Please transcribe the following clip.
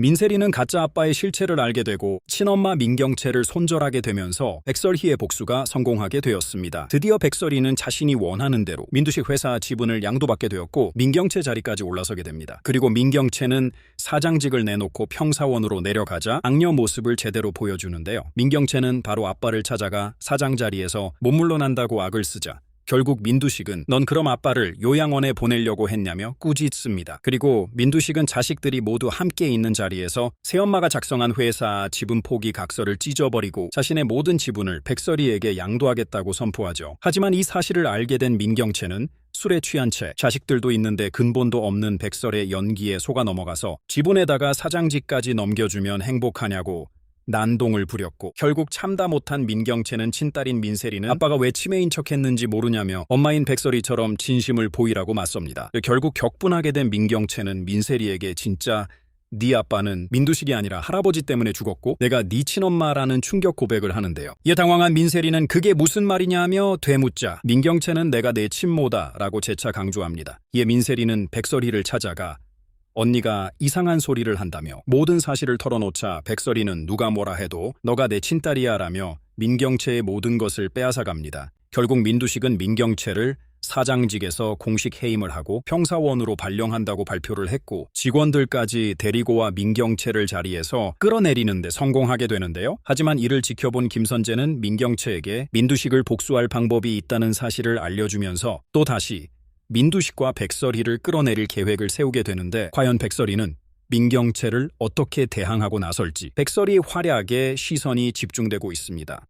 민세리는 가짜 아빠의 실체를 알게 되고 친엄마 민경채를 손절하게 되면서 백설희의 복수가 성공하게 되었습니다. 드디어 백설희는 자신이 원하는 대로 민두식 회사 지분을 양도받게 되었고 민경채 자리까지 올라서게 됩니다. 그리고 민경채는 사장직을 내놓고 평사원으로 내려가자 악녀 모습을 제대로 보여주는데요. 민경채는 바로 아빠를 찾아가 사장 자리에서 못 물러난다고 악을 쓰자 결국 민두식은 넌 그럼 아빠를 요양원에 보내려고 했냐며 꾸짖습니다. 그리고 민두식은 자식들이 모두 함께 있는 자리에서 새엄마가 작성한 회사 지분 포기 각서를 찢어버리고 자신의 모든 지분을 백설이에게 양도하겠다고 선포하죠. 하지만 이 사실을 알게 된 민경채는 술에 취한 채 자식들도 있는데 근본도 없는 백설의 연기에 속아 넘어가서 지분에다가 사장직까지 넘겨주면 행복하냐고 난동을 부렸고 결국 참다 못한 민경채는 친딸인 민세리는 아빠가 왜 치매인 척했는지 모르냐며 엄마인 백설이처럼 진심을 보이라고 맞섭니다. 결국 격분하게 된 민경채는 민세리에게 진짜 네 아빠는 민두식이 아니라 할아버지 때문에 죽었고 내가 네 친엄마라는 충격 고백을 하는데요. 이에 당황한 민세리는 그게 무슨 말이냐며 되묻자 민경채는 내가 내 친모다라고 재차 강조합니다. 이에 민세리는 백설이를 찾아가 언니가 이상한 소리를 한다며 모든 사실을 털어놓자 백설이는 누가 뭐라 해도 너가 내 친딸이야 라며 민경채의 모든 것을 빼앗아갑니다. 결국 민두식은 민경채를 사장직에서 공식 해임을 하고 평사원으로 발령한다고 발표를 했고 직원들까지 데리고 와 민경채를 자리에서 끌어내리는데 성공하게 되는데요. 하지만 이를 지켜본 김선재는 민경채에게 민두식을 복수할 방법이 있다는 사실을 알려주면서 또 다시 민두식과 백설이를 끌어내릴 계획을 세우게 되는데 과연 백설이는 민경채를 어떻게 대항하고 나설지 백설이 활약에 시선이 집중되고 있습니다.